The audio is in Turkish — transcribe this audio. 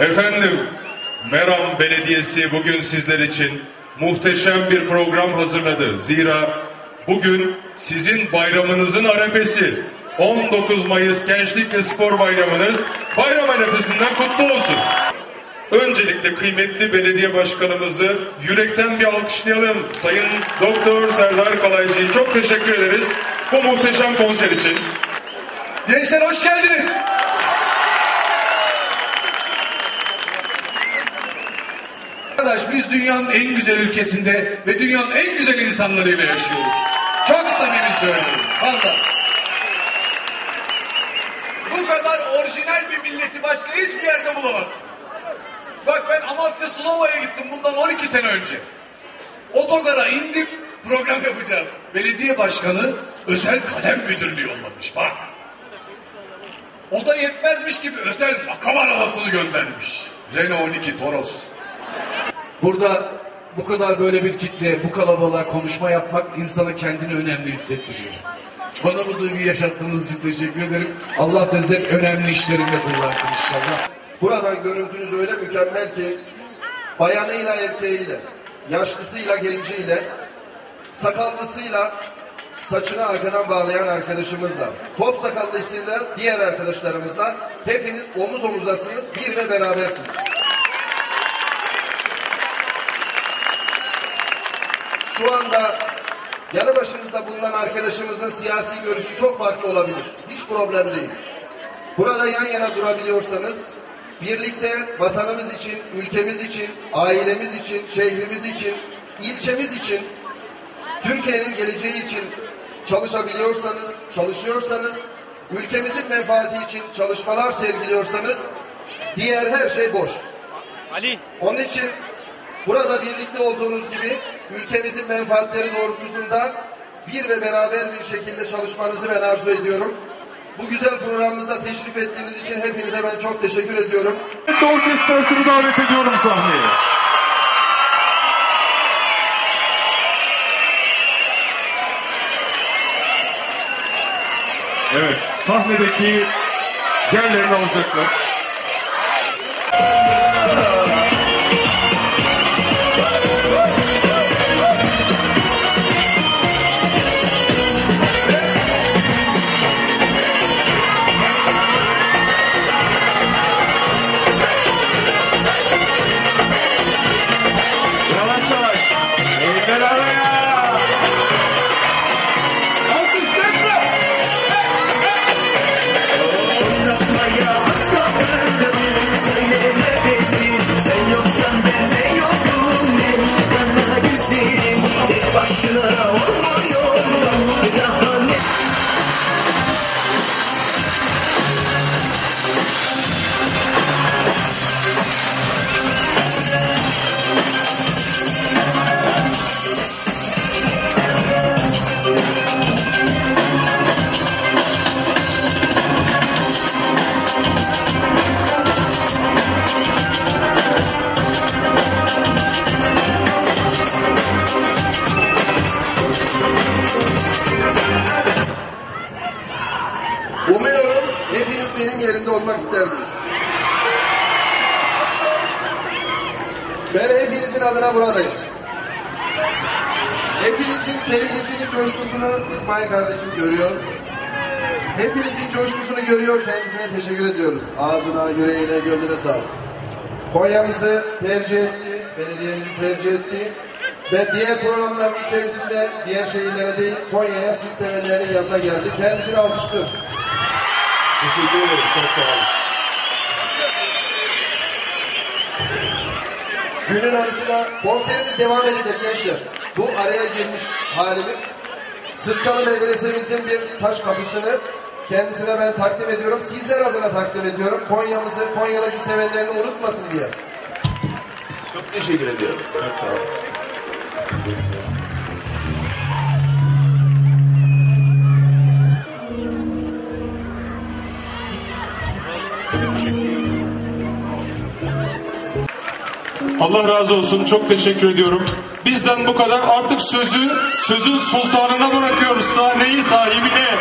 Efendim, Meram Belediyesi bugün sizler için muhteşem bir program hazırladı. Zira bugün sizin bayramınızın arefesi. 19 Mayıs Gençlik ve Spor Bayramınız bayram arefesinden kutlu olsun. Öncelikle kıymetli belediye başkanımızı yürekten bir alkışlayalım. Sayın Doktor Serdar Kalaycı'yı çok teşekkür ederiz bu muhteşem konser için. Gençler hoş geldiniz. Arkadaş biz dünyanın en güzel ülkesinde ve dünyanın en güzel insanlarıyla yaşıyoruz. Çok samimi söylüyorum. Valla. Bu kadar orijinal bir milleti başka hiçbir yerde bulamazsın. Bak ben Amasya Slova'ya gittim bundan 12 sene önce. Otogara indim program yapacağız. Belediye başkanı özel kalem müdürünü yollamış bak. O da yetmezmiş gibi özel makam arabasını göndermiş. Renault 12 Toros. Burada bu kadar böyle bir kitle, bu kalabalığa konuşma yapmak insana kendini önemli hissettiriyor. Bana bu duyguyu yaşattığınız için teşekkür ederim. Allah da önemli işlerinde kullansın inşallah. Buradan görüntünüz öyle mükemmel ki bayanıyla erkeğiyle, yaşlısıyla genciyle, sakallısıyla saçını arkadan bağlayan arkadaşımızla, top sakallısıyla diğer arkadaşlarımızla hepiniz omuz omuzasınız, bir ve berabersiniz. Şu anda yanı başınızda bulunan arkadaşımızın siyasi görüşü çok farklı olabilir. Hiç problem değil. Burada yan yana durabiliyorsanız birlikte vatanımız için, ülkemiz için, ailemiz için, şehrimiz için, ilçemiz için, Türkiye'nin geleceği için çalışabiliyorsanız, çalışıyorsanız, ülkemizin menfaati için çalışmalar sergiliyorsanız diğer her şey boş. Ali. Onun için burada birlikte olduğunuz gibi ülkemizin menfaatleri doğrultusunda bir ve beraber bir şekilde çalışmanızı ben arzu ediyorum. Bu güzel programımıza teşrif ettiğiniz için hepinize ben çok teşekkür ediyorum. Orkestrasını davet ediyorum sahneye. Evet, sahnedeki yerlerini alacaklar. Umuyorum hepiniz benim yerimde olmak isterdiniz. Ben hepinizin adına buradayım. Hepinizin sevgisini, coşkusunu İsmail kardeşim görüyor. Hepinizin coşkusunu görüyor, kendisine teşekkür ediyoruz. Ağzına, yüreğine, gönlüne sağlık. Konya'mızı tercih etti, belediyemizi tercih etti. Ve diğer programların içerisinde diğer şehirlere değil Konya'ya siz sevenlerin yanına geldi. Kendisini alkışlıyoruz. Teşekkür ederim. Çok sağ olun. Günün arasına konserimiz devam edecek gençler. Bu araya girmiş halimiz. Sırçalı Medresemizin bir taş kapısını kendisine ben takdim ediyorum. Sizler adına takdim ediyorum. Konya'mızı, Konya'daki sevenlerini unutmasın diye. Çok teşekkür ediyorum Çok sağ olun. Allah razı olsun. Çok teşekkür ediyorum. Bizden bu kadar. Artık sözü sözün sultanına bırakıyoruz sahneyi sahibine.